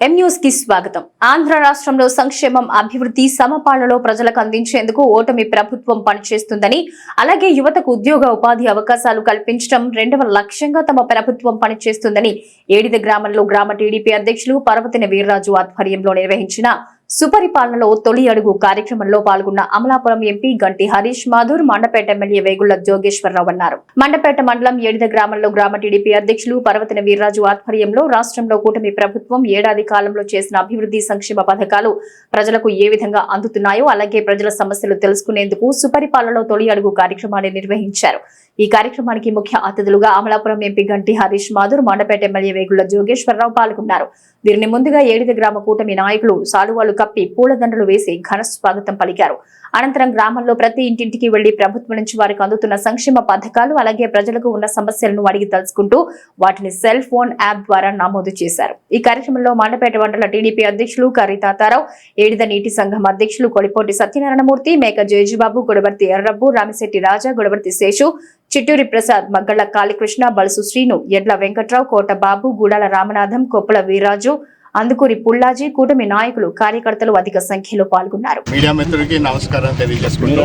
ఎం న్యూస్కి స్వాగతం. ఆంధ్ర రాష్ట్రంలో సంక్షేమం అభివృద్ధి సమపాలనలో ప్రజలకు అందించేందుకు ఓటమి ప్రభుత్వం పనిచేస్తుందని అలాగే యువతకు ఉద్యోగ ఉపాధి అవకాశాలు కల్పించడం రెండవ లక్ష్యంగా తమ ప్రభుత్వం పనిచేస్తుందని ఏడిద గ్రామంలో గ్రామ టీడీపీ అధ్యక్షులు పర్వతిన వీర్రాజు ఆధ్వర్యంలో నిర్వహించిన సుపరిపాలనలో తొలి అడుగు కార్యక్రమంలో పాల్గొన్న అమలాపురం ఎంపీ గంటి హరీష్ మాధుర్ మండపేట ఎమ్మెల్యే వేగుళ్ళ జోగేశ్వరరావు అన్నారు. మండపేట మండలం ఏడిద గ్రామంలో గ్రామ టీడీపీ అధ్యక్షులు పర్వతిన వీర్రాజు ఆధ్వర్యంలో రాష్ట్రంలో కూటమి ప్రభుత్వం ఏడాది కాలంలో చేసిన అభివృద్ధి సంక్షేమ పథకాలు ప్రజలకు ఏ విధంగా అందుతున్నాయో అలాగే ప్రజల సమస్యలు తెలుసుకునేందుకు సుపరిపాలనలో తొలి అడుగు కార్యక్రమాన్ని నిర్వహించారు. ఈ కార్యక్రమానికి ముఖ్య అతిథులుగా అమలాపురం ఎంపీ గంటి హరీష్ మాధుర్ మండపేట ఎమ్మెల్యే వేగుళ్ళ జోగేశ్వరరావు పాల్గొన్నారు. వీరిని ముందుగా ఏడిద గ్రామ కూటమి నాయకులు సాలువాలు కప్పి పూలదండలు వేసి ఘన స్వాగతం పలికారు. అనంతరం గ్రామంలో ప్రతి ఇంటింటికి వెళ్ళి ప్రభుత్వం నుంచి వారికి అందుతున్న సంక్షేమ పథకాలు అలాగే ప్రజలకు ఉన్న సమస్యలను అడిగి తెలుసుకుంటూ వాటిని సెల్ ఫోన్ యాప్ ద్వారా నమోదు చేశారు. ఈ కార్యక్రమంలో మండపేట మండల టీడీపీ అధ్యక్షులు కర్రి తాతారావు ఏడిద నీటి సంఘం అధ్యక్షులు కొడిపోటి సత్యనారాయణమూర్తి మేక జయజీబాబు గొడవర్తి ఎర్రబ్బు రామిశెట్టి రాజా గొడవర్తి శేషు చిట్టూరి ప్రసాద్ మగ్గళ్ళ కాళీకృష్ణ బలుసు శ్రీను ఎడ్ల వెంకట్రావు కోట బాబు గూడాల రామనాథం కొప్పుల వీరాజు అందుకూరి పుల్లాజీ కూటమి నాయకులు కార్యకర్తలు అధిక సంఖ్యలో పాల్గొన్నారు. మీడియా మిత్రులకి నమస్కారం తెలియజేసుకుంటూ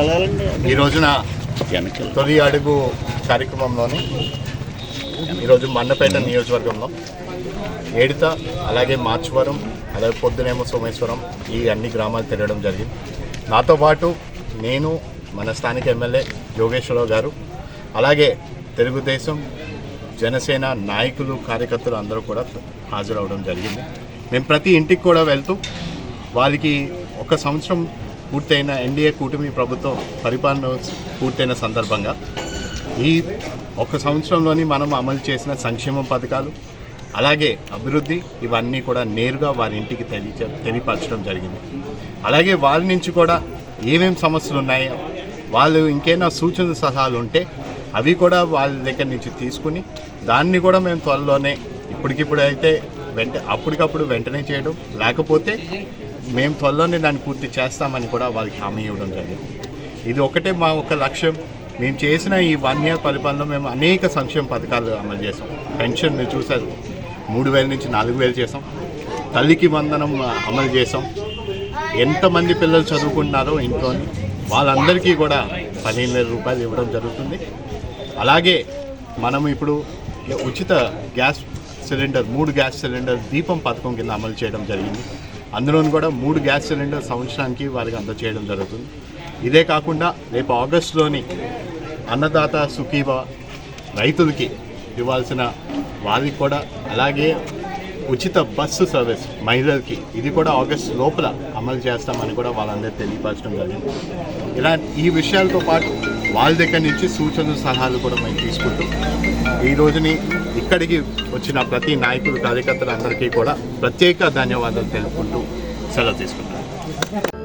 ఈ రోజున తొలి అడుగు కార్యక్రమంలోని ఈరోజు మండపేట నియోజకవర్గంలో ఏడిత అలాగే మార్చువరం అలాగే పొద్దునేమో సోమేశ్వరం ఈ అన్ని గ్రామాలు తిరగడం జరిగింది. నాతో పాటు నేను మన స్థానిక ఎమ్మెల్యే యోగేశ్వరరావు గారు అలాగే తెలుగుదేశం జనసేన నాయకులు కార్యకర్తలు అందరూ కూడా హాజరవడం జరిగింది. మేము ప్రతి ఇంటికి కూడా వెళ్తూ వారికి ఒక సంవత్సరం పూర్తయిన ఎన్డీఏ కూటమి ప్రభుత్వం పరిపాలన పూర్తయిన సందర్భంగా ఈ ఒక సంవత్సరంలోని మనం అమలు చేసిన సంక్షేమ పథకాలు అలాగే అభివృద్ధి ఇవన్నీ కూడా నేరుగా వారి ఇంటికి తెలియ తెలియపరచడం జరిగింది. అలాగే వారి నుంచి కూడా ఏమేం సమస్యలు ఉన్నాయో వాళ్ళు ఇంకేమైనా సూచన సలహాలు ఉంటే అవి కూడా వాళ్ళ దగ్గర నుంచి తీసుకుని దాన్ని కూడా మేము త్వరలోనే ఇప్పటికిప్పుడు అయితే వెంట అప్పటికప్పుడు వెంటనే చేయడం. లేకపోతే మేము త్వరలోనే దాన్ని పూర్తి చేస్తామని కూడా వాళ్ళకి హామీ ఇవ్వడం జరిగింది. ఇది ఒకటే మా ఒక లక్ష్యం. మేము చేసిన ఈ వన్ ఇయర్ పరిపాలనలో మేము అనేక సంక్షేమ పథకాలు అమలు చేసాం పెన్షన్ మీరు చూసారు మూడు వేల నుంచి నాలుగు వేలు చేసాం తల్లికి వందనం అమలు చేసాం ఎంతమంది పిల్లలు చదువుకుంటున్నారో ఇంట్లో వాళ్ళందరికీ కూడా పదిహేను వేల రూపాయలు ఇవ్వడం జరుగుతుంది. అలాగే మనం ఇప్పుడు ఉచిత గ్యాస్ సిలిండర్ మూడు గ్యాస్ సిలిండర్ దీపం పథకం కింద అమలు చేయడం జరిగింది. అందులోని కూడా మూడు గ్యాస్ సిలిండర్ సంవత్సరానికి వారికి అందచేయడం జరుగుతుంది. ఇదే కాకుండా రేపు ఆగస్టులోని అన్నదాత సుఖీభ రైతులకి ఇవ్వాల్సిన వారికి కూడా అలాగే ఉచిత బస్సు సర్వీస్ మహిళలకి. ఇది కూడా ఆగస్ట్ లోపల అమలు చేస్తామని కూడా వాళ్ళందరూ తెలియపరచడం జరిగింది. ఇలా ఈ విషయాలతో పాటు వాళ్ళ దగ్గర నుంచి సూచనలు సలహాలు కూడా మేము తీసుకుంటూ ఈ రోజుని ఇక్కడికి వచ్చిన ప్రతి నాయకులు కార్యకర్తలందరికీ కూడా ప్రత్యేక ధన్యవాదాలు తెలుపుకుంటూ సెలవు తీసుకుంటాం